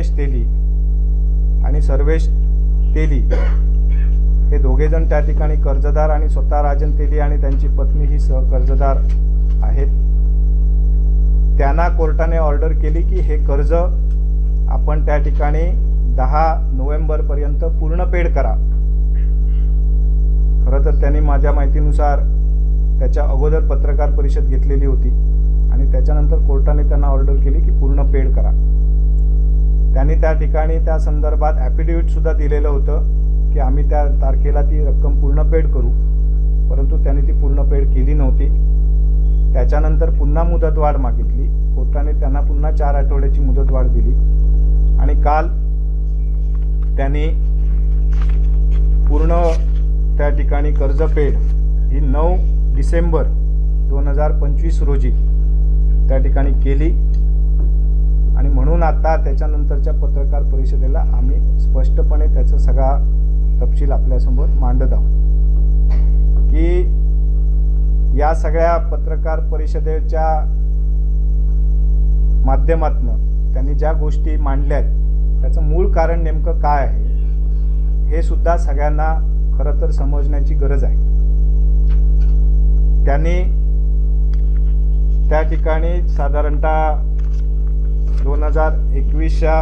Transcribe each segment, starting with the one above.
रमेश तेली आणि सर्वेश तेली हे दोघेजण त्या ठिकाणी कर्जदार आणि स्वतः राजन तेली आणि त्यांची पत्नी ही सहकर्जदार आहेत. त्यांना कोर्टाने ऑर्डर केली की हे कर्ज आपण त्या ठिकाणी दहा नोव्हेंबरपर्यंत पूर्ण पेड करा. खरं तर त्यांनी माझ्या माहितीनुसार त्याच्या अगोदर पत्रकार परिषद घेतलेली होती आणि त्याच्यानंतर कोर्टाने त्यांना ऑर्डर केली की पूर्ण पेड करा. त्यांनी त्या ठिकाणी त्या संदर्भात ॲफिडेविटसुद्धा दिलेलं होतं की आम्ही त्या तारखेला ती रक्कम पूर्ण पेड करू. परंतु त्यांनी ती पूर्ण पेड केली नव्हती. त्याच्यानंतर पुन्हा मुदतवाढ मागितली. कोर्टाने त्यांना पुन्हा चार आठवड्याची मुदतवाढ दिली. आणि काल त्यांनी पूर्ण त्या ठिकाणी कर्जफेड ही नऊ डिसेंबर दोन हजार पंचवीस रोजी त्या ठिकाणी केली. आणि म्हणून आता त्याच्यानंतरच्या पत्रकार परिषदेला आम्ही स्पष्टपणे त्याचा सगळा तपशील आपल्यासमोर मांडत आहोत. की या सगळ्या पत्रकार परिषदेच्या माध्यमातनं त्यांनी ज्या गोष्टी मांडल्या आहेत त्याचं मूळ कारण नेमकं काय आहे हे सुद्धा सगळ्यांना खरं तर समजण्याची गरज आहे. त्यांनी त्या ठिकाणी साधारणतः दोन हजार एकवीसच्या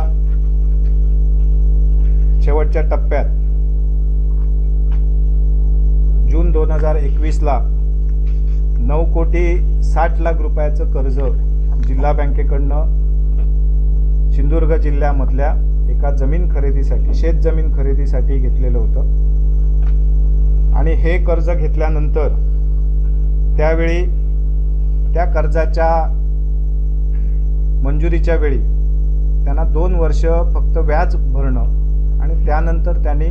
शेवटच्या टप्प्यात जून दोन हजार एकवीसला नऊ कोटी साठ लाख रुपयाचं कर्ज जिल्हा बँकेकडनं सिंधुदुर्ग जिल्ह्यामधल्या एका जमीन खरेदीसाठी शेत जमीन खरेदीसाठी घेतलेलं होतं. आणि हे कर्ज घेतल्यानंतर त्यावेळी त्या कर्जाच्या मंजुरीच्या वेळी. त्यांना दोन वर्ष फक्त व्याज भरणं आणि त्यानंतर त्यांनी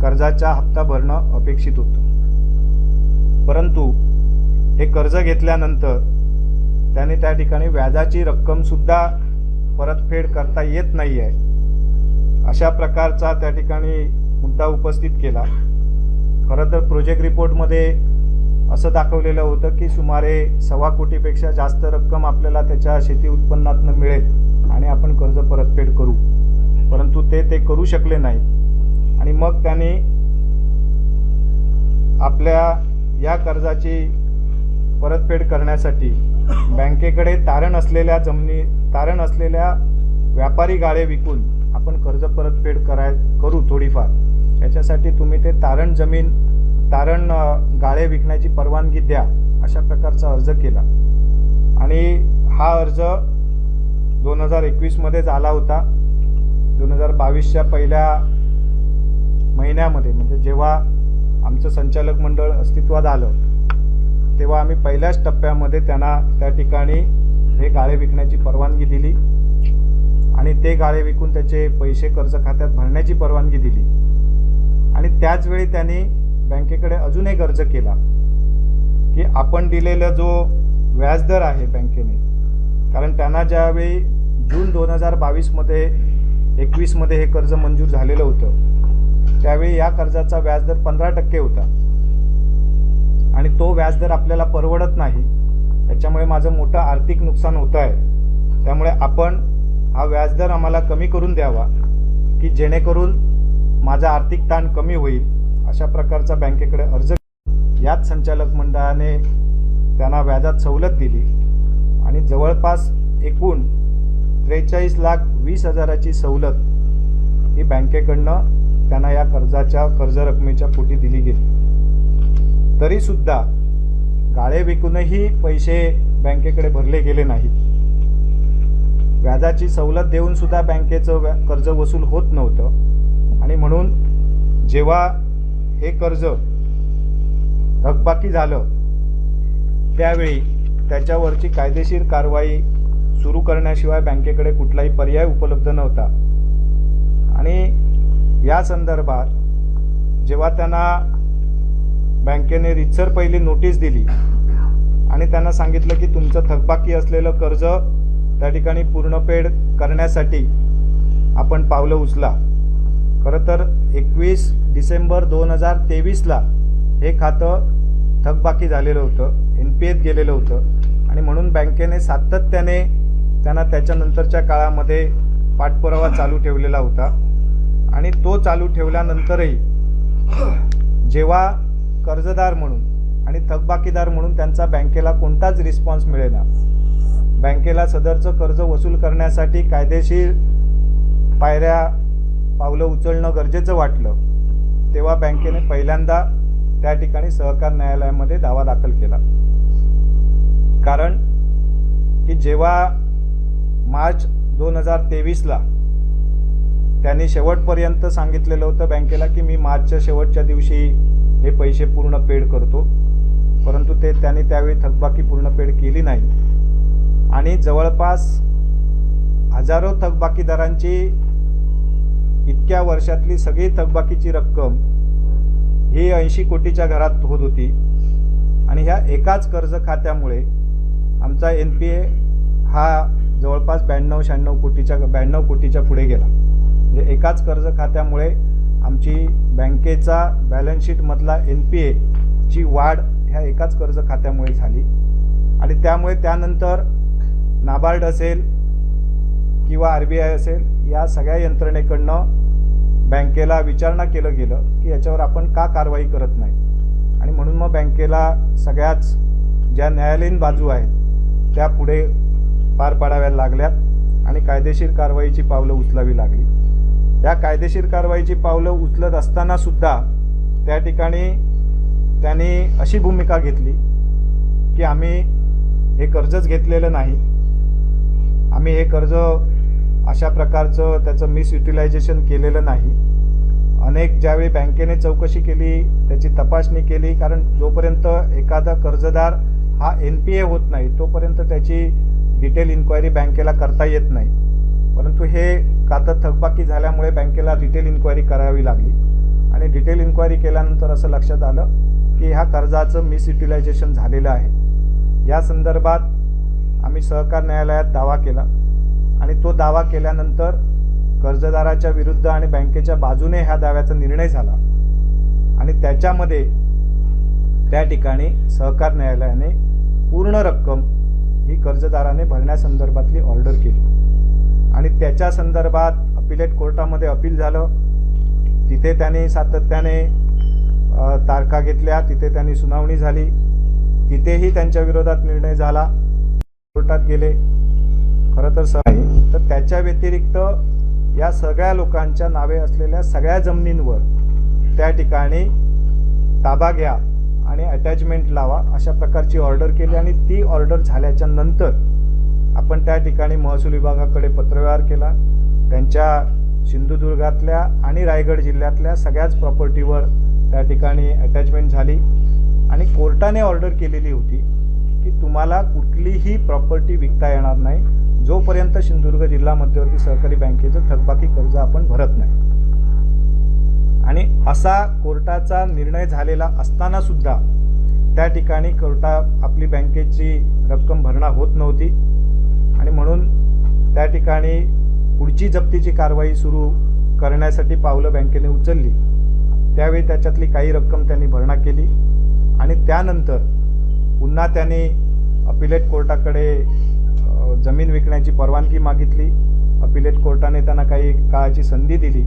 कर्जाचा हप्ता भरणं अपेक्षित होतं. परंतु हे कर्ज घेतल्यानंतर त्याने त्या ठिकाणी व्याजाची रक्कमसुद्धा परतफेड करता येत नाही आहे अशा प्रकारचा त्या ठिकाणी मुद्दा उपस्थित केला. खरं तर प्रोजेक्ट रिपोर्टमध्ये असं दाखवलेलं होतं की सुमारे सव्वा कोटीपेक्षा जास्त रक्कम आपल्याला त्याच्या शेती उत्पन्नातनं मिळेल आणि आपण कर्ज परतफेड करू. परंतु ते ते करू शकले नाही आणि मग त्यांनी आपल्या या कर्जाची परतफेड करण्यासाठी बँकेकडे तारण असलेल्या जमिनी तारण असलेल्या व्यापारी गाळे विकून आपण कर्ज परतफेड कराय करू थोडीफार. याच्यासाठी तुम्ही ते तारण जमीन तारण गाळे विकण्याची परवानगी द्या अशा प्रकारचा अर्ज केला. आणि हा अर्ज दोन हजार एकवीसमध्ये झाला होता. दोन हजार बावीसच्या पहिल्या महिन्यामध्ये म्हणजे जेव्हा आमचं संचालक मंडळ अस्तित्वात आलं तेव्हा आम्ही पहिल्याच टप्प्यामध्ये त्यांना त्या ठिकाणी हे गाळे विकण्याची परवानगी दिली. आणि ते गाळे विकून त्याचे पैसे कर्ज खात्यात भरण्याची परवानगी दिली. आणि त्याचवेळी त्यांनी बँकेकडे अजून एक अर्ज केला की आपण दिलेला जो व्याजदर आहे बँकेने कारण त्यांना ज्यावेळी जून दोन हजार बावीसमध्ये एकवीसमध्ये हे कर्ज मंजूर झालेलं होतं त्यावेळी या कर्जाचा व्याजदर पंधरा टक्के होता. आणि तो व्याजदर आपल्याला परवडत नाही त्याच्यामुळे माझं मोठं आर्थिक नुकसान होतं आहे. त्यामुळे आपण हा व्याजदर आम्हाला कमी करून द्यावा की जेणेकरून माझा आर्थिक ताण कमी होईल. अशा प्रकारचा बँकेकडे अर्ज याच संचालक मंडळाने त्यांना व्याजात सवलत दिली. आणि जवळपास एकूण त्रेचाळीस लाख वीस हजाराची सवलत ही बँकेकडनं त्यांना या कर्जाच्या कर्ज रकमेच्या पोटी दिली गेली. तरीसुद्धा गाळे विकूनही पैसे बँकेकडे भरले गेले नाहीत. व्याजाची सवलत देऊन सुद्धा बँकेचं व्या कर्ज वसूल होत नव्हतं. आणि म्हणून जेव्हा हे कर्ज थकबाकी झालं त्यावेळी त्याच्यावरची कायदेशीर कारवाई सुरू करण्याशिवाय बँकेकडे कुठलाही पर्याय उपलब्ध नव्हता. आणि या संदर्भात जेव्हा त्यांना बँकेने रितसर पहिली नोटीस दिली आणि त्यांना सांगितलं की तुमचं थकबाकी असलेलं कर्ज त्या ठिकाणी पूर्णपेड करण्यासाठी आपण पावलं उचला खरं तर एकवीस डिसेंबर दोन हजार तेवीसला हे खातं थकबाकी झालेलं होतं एन पी एत गेलेलं होतं. आणि म्हणून बँकेने सातत्याने त्यांना त्याच्यानंतरच्या काळामध्ये पाठपुरावा चालू ठेवलेला होता. आणि तो चालू ठेवल्यानंतरही जेव्हा कर्जदार म्हणून आणि थकबाकीदार म्हणून त्यांचा बँकेला कोणताच रिस्पॉन्स मिळेना. बँकेला सदरचं कर्ज वसूल करण्यासाठी कायदेशीर पायऱ्या पावलं उचलणं गरजेचं वाटलं. तेव्हा बँकेने पहिल्यांदा त्या ठिकाणी सहकार न्यायालयामध्ये दावा दाखल केला. कारण की जेव्हा मार्च दोन हजार तेवीसला त्यांनी शेवटपर्यंत सांगितलेलं होतं बँकेला की मी मार्चच्या शेवटच्या दिवशी हे पैसे पूर्ण पेड करतो. परंतु ते त्यांनी त्यावेळी थकबाकी पूर्ण पेड केली नाही. आणि जवळपास हजारो थकबाकीदारांची इतक्या वर्षातली सगळी थकबाकीची रक्कम ही ऐंशी कोटीच्या घरात होत होती. आणि ह्या एकाच कर्ज खात्यामुळे आमचा एन पी ए हा जवळपास ब्याण्णव शहाण्णव कोटीच्या ब्याण्णव कोटीच्या पुढे गेला. म्हणजे एकाच कर्ज खात्यामुळे आमची बँकेचा बॅलन्सशीटमधला एन पी एची वाढ ह्या एकाच कर्ज खात्यामुळे झाली. आणि त्यामुळे त्यानंतर नाबार्ड असेल किंवा आर बी आय असेल या सगळ्या यंत्रणेकडनं बँकेला विचारणा केलं गेलं की याच्यावर आपण का कारवाई करत नाही? आणि म्हणून मग बँकेला सगळ्याच ज्या न्यायालयीन बाजू आहेत त्या पुढे पार पाडाव्या लागल्यात आणि कायदेशीर कारवाईची पावलं उचलावी लागली. या कायदेशीर कारवाईची पावलं उचलत असतानासुद्धा त्या ठिकाणी त्यांनी अशी भूमिका घेतली की आम्ही हे कर्जच घेतलेलं नाही. आम्ही हे कर्ज अशा प्रकारचं त्याचं मिसयुटिलायझेशन केलेलं नाही. अनेक ज्यावेळी बँकेने चौकशी केली त्याची तपासणी केली कारण जोपर्यंत एखादा कर्जदार हा एन पी ए होत नाही तोपर्यंत त्याची डिटेल इन्क्वायरी बँकेला करता येत नाही. परंतु हे का तर थकबाकी झाल्यामुळे बँकेला डिटेल इन्क्वायरी करावी लागली. आणि डिटेल इन्क्वायरी केल्यानंतर असं लक्षात आलं की ह्या कर्जाचं मिसयुटिलायझेशन झालेलं आहे. या संदर्भात आम्ही सहकार न्यायालयात दावा केला. आणि तो दावा केल्यानंतर कर्जदाराच्या विरुद्ध आणि बँकेच्या बाजूने ह्या दाव्याचा निर्णय झाला. आणि त्याच्यामध्ये त्या ठिकाणी सहकार न्यायालयाने पूर्ण रक्कम ही कर्जदाराने भरण्यासंदर्भातली ऑर्डर केली. आणि त्याच्या संदर्भात अपिलेट कोर्टामध्ये अपील झालं. तिथे त्यांनी सातत्याने तारखा घेतल्या. तिथे त्यांनी सुनावणी झाली. तिथेही त्यांच्या विरोधात निर्णय झाला. कोर्टात गेले. खरं सर आहे तर त्याच्या व्यतिरिक्त या सगळ्या लोकांच्या नावे असलेल्या सगळ्या जमिनींवर त्या ठिकाणी ताबा घ्या आणि अटॅचमेंट लावा अशा प्रकारची ऑर्डर केली आणि ती ऑर्डर झाल्याच्यानंतर आपण त्या ठिकाणी महसूल विभागाकडे पत्रव्यवहार केला. त्यांच्या सिंधुदुर्गातल्या आणि रायगड जिल्ह्यातल्या सगळ्याच प्रॉपर्टीवर त्या ठिकाणी अटॅचमेंट झाली. आणि कोर्टाने ऑर्डर केलेली होती की तुम्हाला कुठलीही प्रॉपर्टी विकता येणार नाही. जोपर्यंत सिंधुदुर्ग जिल्हा मध्यवर्ती सहकारी बँकेचं थकबाकी कर्ज आपण भरत नाही. आणि असा कोर्टाचा निर्णय झालेला असताना सुद्धा त्या ठिकाणी कोर्टा आपली बँकेची रक्कम भरणा होत नव्हती. आणि म्हणून त्या ठिकाणी पुढची जप्तीची कारवाई सुरू करण्यासाठी पावलं बँकेने उचलली. त्यावेळी त्याच्यातली काही रक्कम त्यांनी भरणा केली. आणि त्यानंतर पुन्हा त्यांनी अपिलेट कोर्टाकडे जमीन विकण्याची परवानगी मागितली. अपिलेट कोर्टाने त्यांना काही काळाची संधी दिली.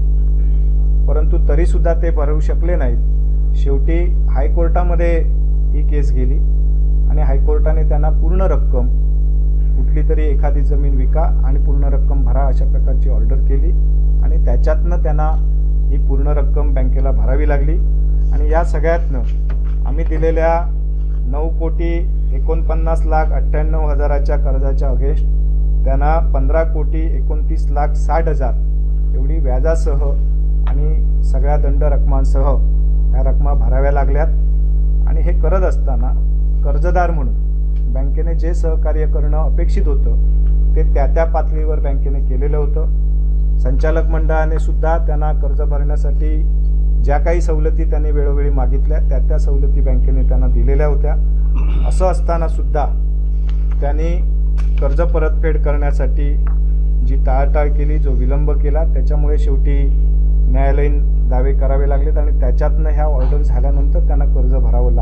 परंतु तरीसुद्धा ते भरवू शकले नाहीत. शेवटी हायकोर्टामध्ये ही केस गेली आणि हायकोर्टाने त्यांना पूर्ण रक्कम कुठली तरी एखादी जमीन विका आणि पूर्ण रक्कम भरा अशा प्रकारची ऑर्डर केली आणि त्याच्यातनं त्यांना ही पूर्ण रक्कम बँकेला भरावी लागली. आणि या सगळ्यातनं आम्ही दिलेल्या नऊ कोटी एकोणपन्नास लाख अठ्ठ्याण्णव हजाराच्या कर्जाच्या अगेन्स्ट त्यांना पंधरा कोटी एकोणतीस लाख साठ हजार एवढी व्याजासह आणि सगळ्या दंड रकमांसह ह्या रकमा भराव्या लागल्यात. आणि हे करत असताना कर्जदार म्हणून बँकेने जे सहकार्य करणं अपेक्षित होतं ते त्या त्या पातळीवर बँकेने केलेलं होतं. संचालक मंडळाने सुद्धा त्यांना कर्ज भरण्यासाठी ज्या काही सवलती त्यांनी वेळोवेळी मागितल्या त्या त्या सवलती बँकेने त्यांना दिलेल्या होत्या. असं असताना सुद्धा त्यांनी कर्ज परतफेड करण्यासाठी जी टाळाटाळ केली जो विलंब केला त्याच्यामुळे शेवटी न्यायालयीन दावे करावे लागलेत आणि त्याच्यातनं ह्या ऑर्डर झाल्यानंतर त्यांना कर्ज भरावं लागलं.